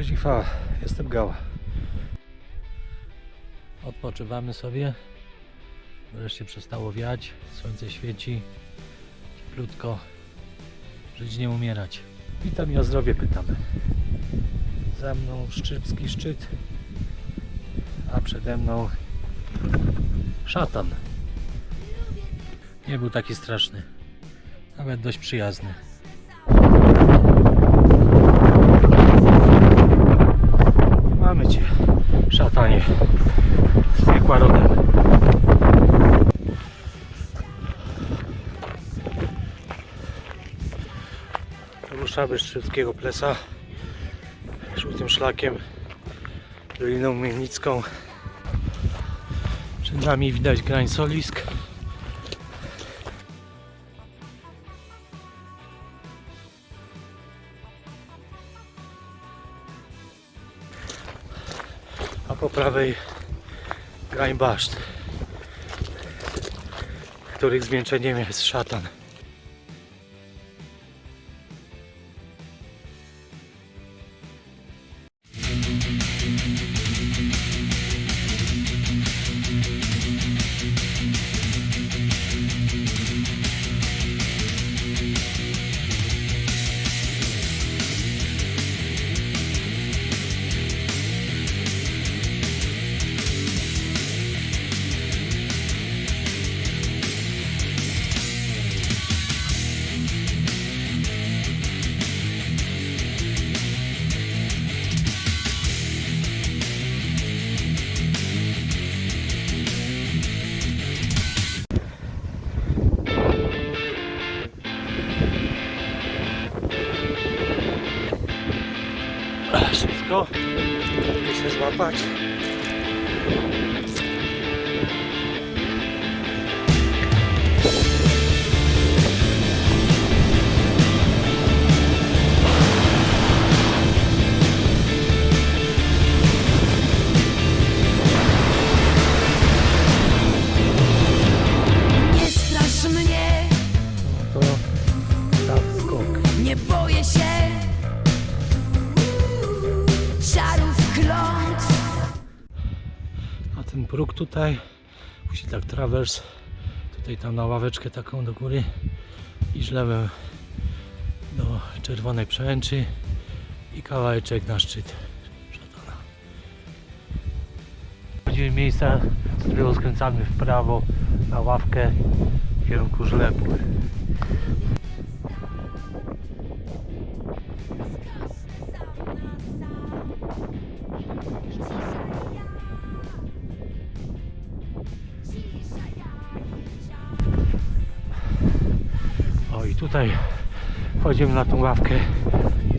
Cześć i chwała, jestem Gała. Odpoczywamy sobie. Wreszcie przestało wiać, słońce świeci, cieplutko. Żyć nie umierać. Witam i o zdrowie pytamy. Za mną Szczypski szczyt, a przede mną szatan. Nie był taki straszny, nawet dość przyjazny. Ruszamy z Szybskiego Plesa żółtym szlakiem Doliną Mielnicką. Przed nami widać grań Solisk. a po prawej grań baszt, których zwieńczeniem jest szatan. Tutaj, później tak trawers, tutaj tam na ławeczkę taką do góry i żlewem do czerwonej przełęczy i kawałeczek na szczyt szatana. Chodzimy miejsca, z którego skręcamy w prawo na ławkę w kierunku żlebu. Tutaj wchodzimy na tą ławkę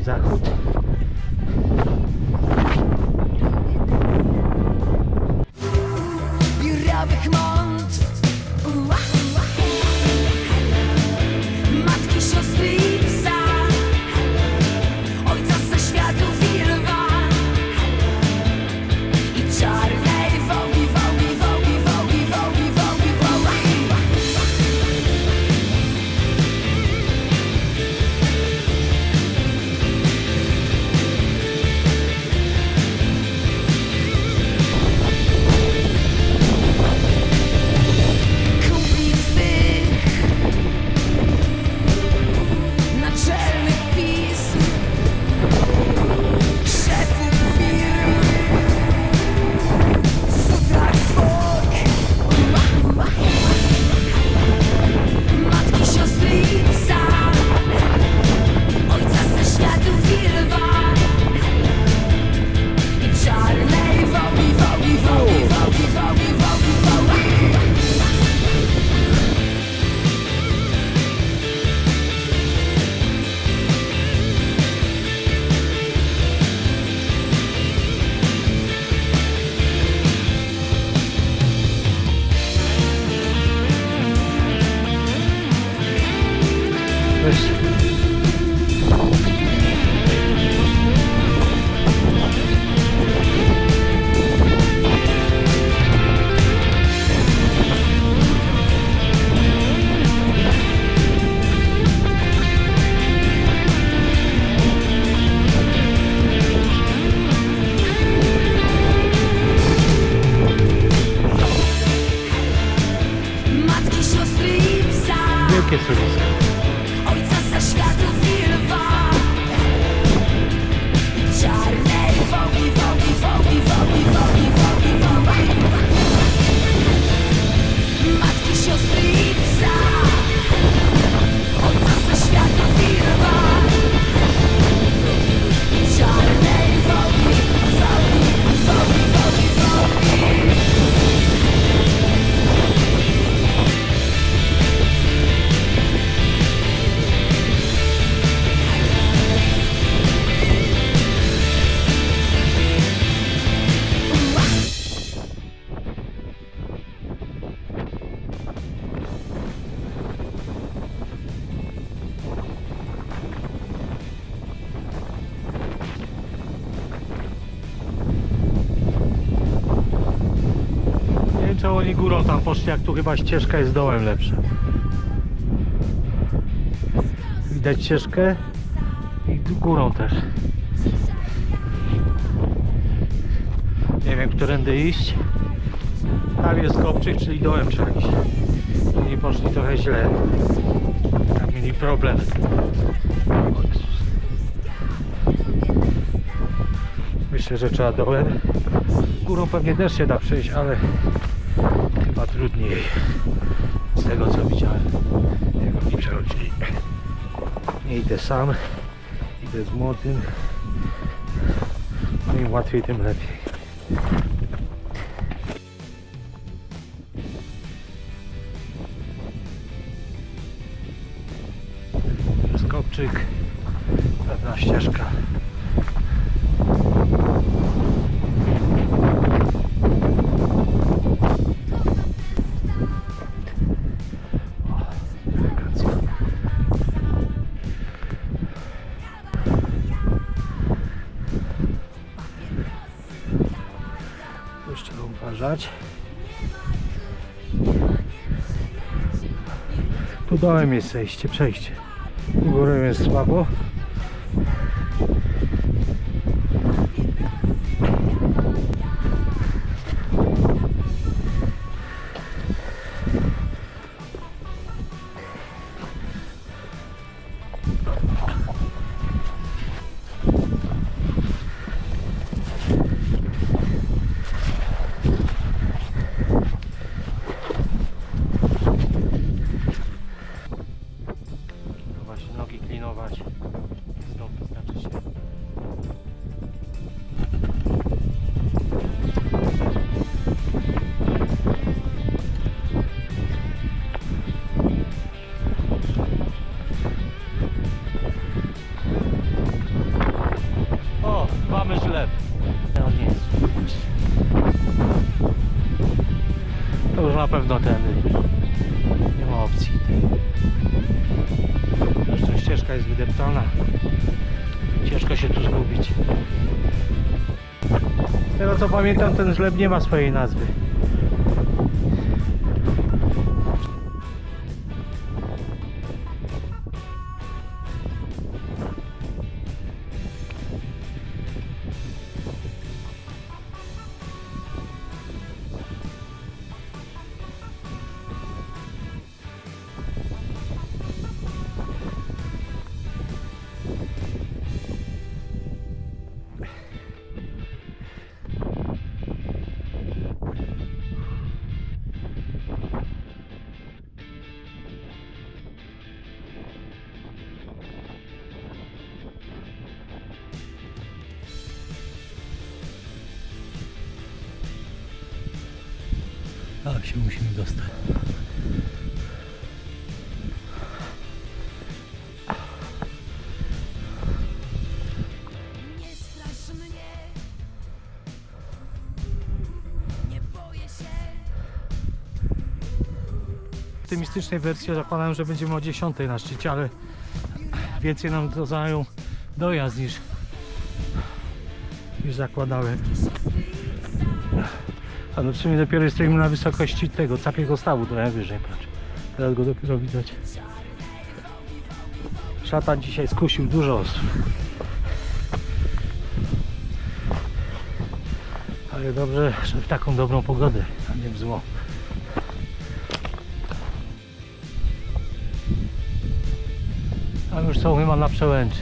zachód. 즐겁습니다. Tam poszli, jak tu chyba ścieżka jest dołem lepsza. Widać ścieżkę i górą też. Nie wiem, którędy iść. Tam jest kopczyk, czyli dołem trzeba iść. Oni poszli trochę źle. Tam mieli problem. Myślę, że trzeba dołem. Górą pewnie też się da przejść, ale chyba trudniej. Z tego co widziałem, jak oni przechodzili. Nie idę sam, idę z młodym. No im łatwiej, tym lepiej. Skopczyk, uważać. Tu dołem jest zejście, przejście. Tu górą jest słabo. Pamiętam, ten żleb nie ma swojej nazwy. Optymistycznej wersji zakładałem, że będziemy o 10 na szczycie, ale więcej nam to zajął dojazd niż, niż zakładałem. A no w sumie dopiero jesteśmy na wysokości tego capiego stawu trochę wyżej, patrz. Teraz go dopiero widać. Szatan dzisiaj skusił dużo osób. Ale dobrze, że w taką dobrą pogodę, a nie w złą. A już są chyba na przełęczy.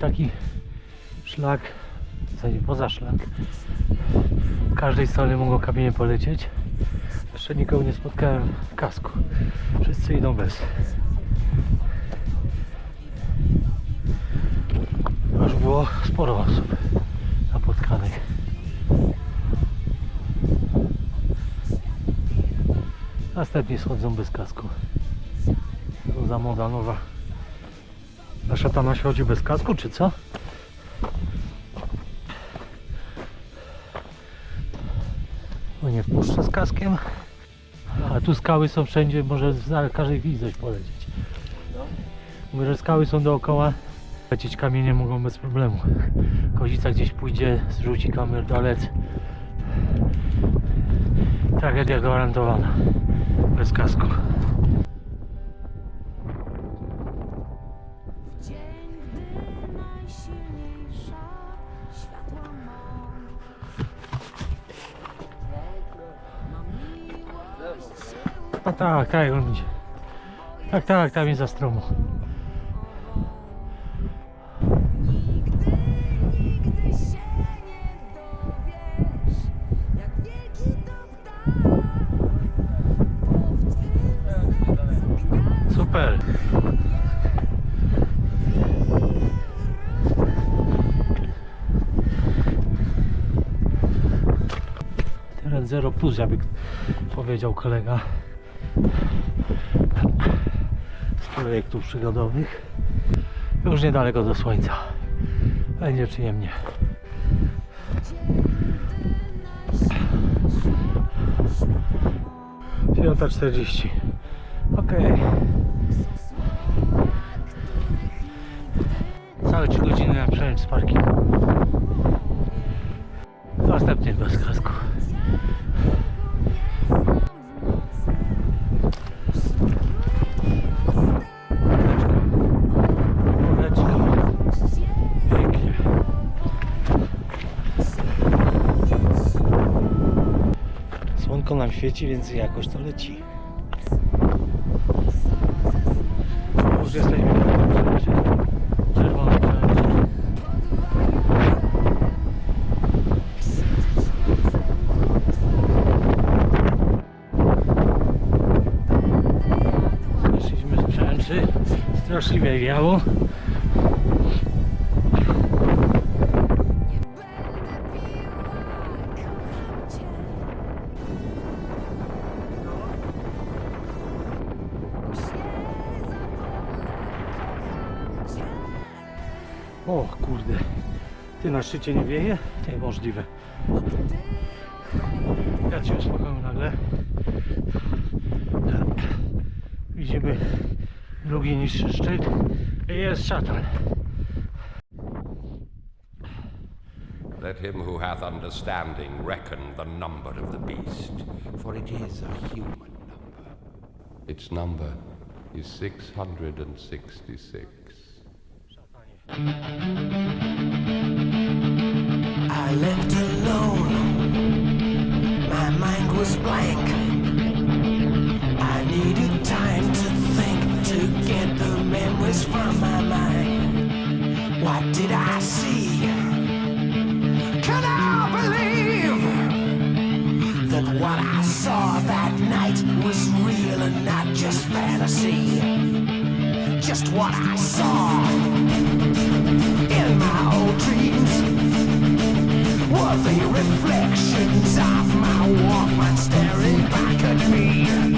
Taki szlak, w zasadzie poza szlak. Z każdej strony mogą kamienie polecieć. Jeszcze nikogo nie spotkałem w kasku. Wszyscy idą bez. Aż było sporo osób napotkanych. Następnie schodzą bez kasku. To za moda nowa. A szatana się chodzi bez kasku, czy co? No nie wpuszcza z kaskiem. A tu skały są wszędzie, może za każdej chwili coś polecieć. Mówię, że skały są dookoła. Lecieć kamienie mogą bez problemu. Kozica gdzieś pójdzie, zrzuci kamerdolet. Tragedia gwarantowana. Bez kasku. Tak, tak, on idzie. Tak, tak, tam jest za stromo. Super. Teraz 0 plus, jakby powiedział kolega z projektów przygodowych. Już niedaleko do słońca. Będzie przyjemnie. Dziewiąta czterdzieści. Okej. Całe 3 godziny na przełęcz z parkingu. Słonko nam świeci, więc jakoś to leci. Już jesteśmy. Czerwony. Straszliwie wiało. O kurde. Ty na szczycie nie wieje? Niemożliwe. Ja cię uspokoję nagle. Widzimy drugi niższy szczyt. I Jest szatan. Let him who hath understanding reckon the number of the beast, for it is a human number. Its number is 666. I left alone. My mind was blank. I needed time to think to get the memories from my mind. What did I see? Can I believe that what I saw that night was real and not just fantasy? Just what I saw were the reflections of my Walkman staring back at me.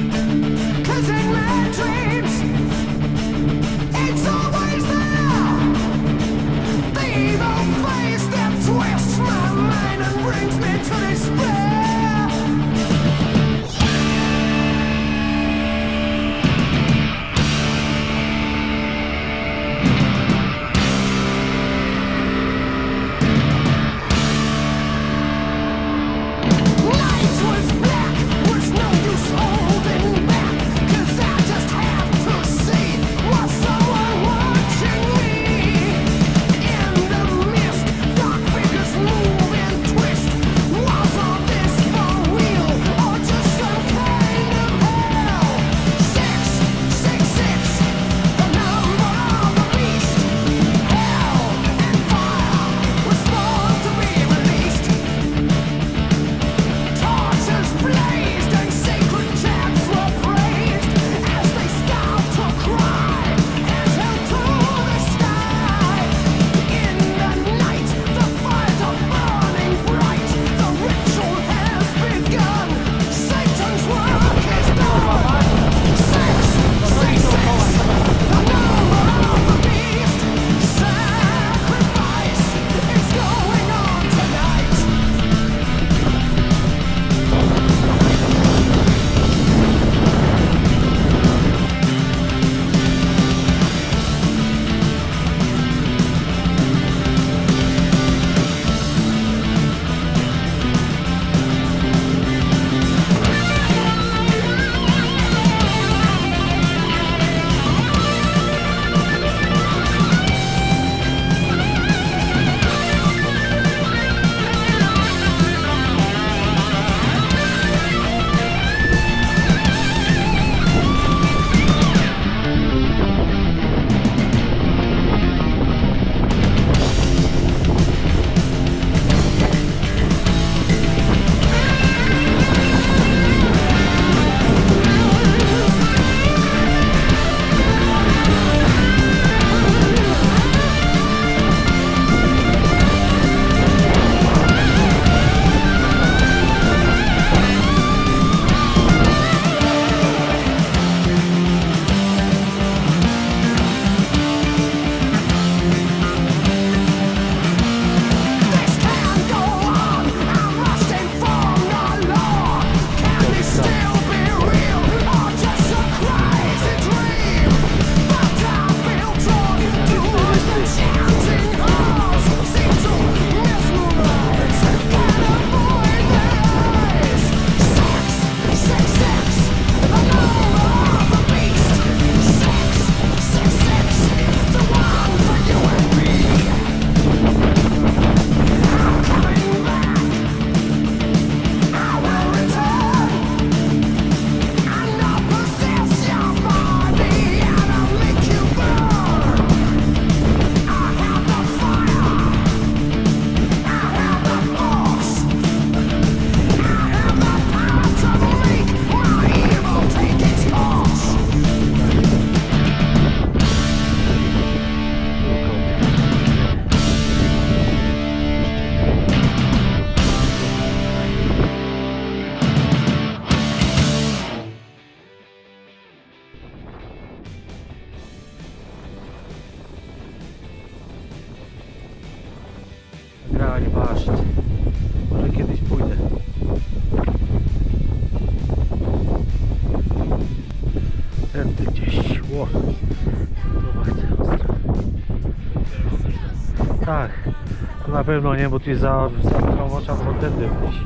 Na pewno nie, bo tu jest za, za stromo, trzeba tędy wejść.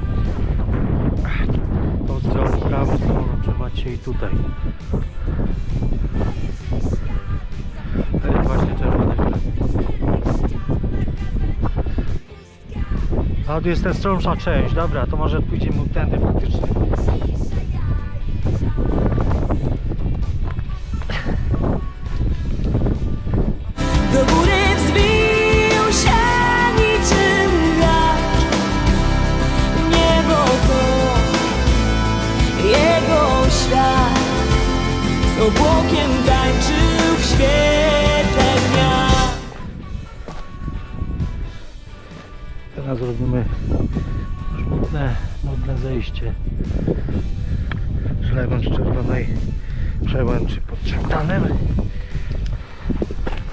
Tą stroną, prawą stroną trzeba się i tutaj. To jest właśnie czerwone. A tu jest ta stromsza część, dobra, to może pójdziemy tędy faktycznie. Obłokiem tańczył w świetle dnia Teraz robimy żmudne, nudne zejście. Żlewem z czerwonej przełęczy pod Czartanem.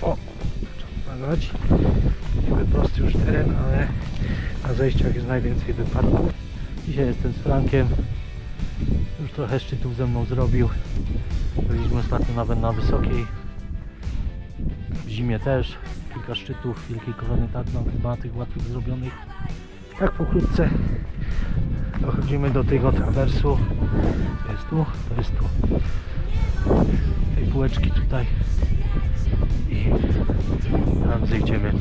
O, trzeba uważać. Niby prosty już teren, ale na zejściach jest najwięcej wypadków. Dzisiaj jestem z Frankiem. Już trochę szczytów ze mną zrobił. Byliśmy ostatnio nawet na wysokiej. W zimie też. Kilka szczytów Wielkiej Korony Tatną, chyba tych łatwych zrobionych. Tak pokrótce dochodzimy do tego trawersu. To jest tu, to jest tu. Tej półeczki tutaj. I tam zejdziemy.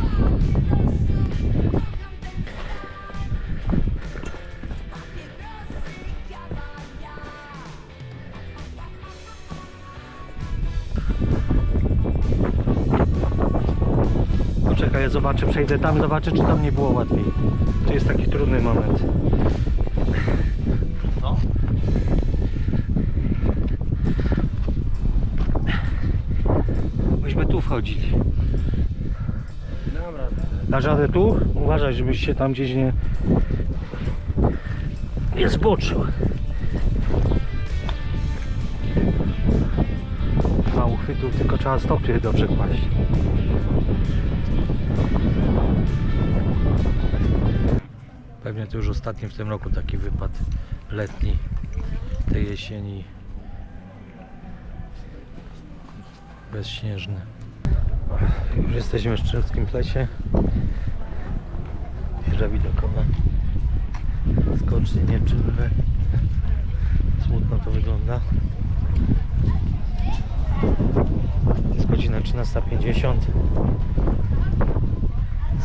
Zobaczę, przejdę tam, zobaczę, czy tam nie było łatwiej. To jest taki trudny moment. No. Myśmy tu wchodzili. Dobra, Dasz radę tu? Uważaj, żebyś się tam gdzieś nie... Nie zboczył. Ma uchwytów, tylko trzeba stopy dobrze kłaść. Pewnie to już ostatni w tym roku taki wypad letni tej jesieni bezśnieżny. Już jesteśmy w Szczeckim Plesie. Wieża widokowa. Skocznie nieczynne. Smutno to wygląda. Jest godzina 13.50.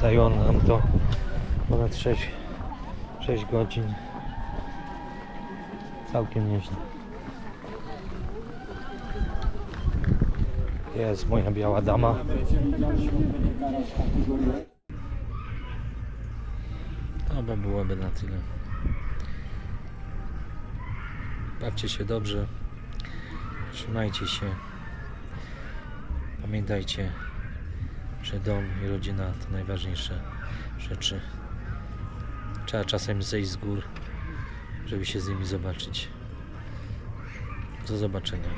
Zajęło nam to ponad 6, 6 godzin. Całkiem nieźle. Jest moja biała dama. To by byłoby na tyle. Bawcie się dobrze. Trzymajcie się. Pamiętajcie, że dom i rodzina to najważniejsze rzeczy. Trzeba czasem zejść z gór, żeby się z nimi zobaczyć. Do zobaczenia.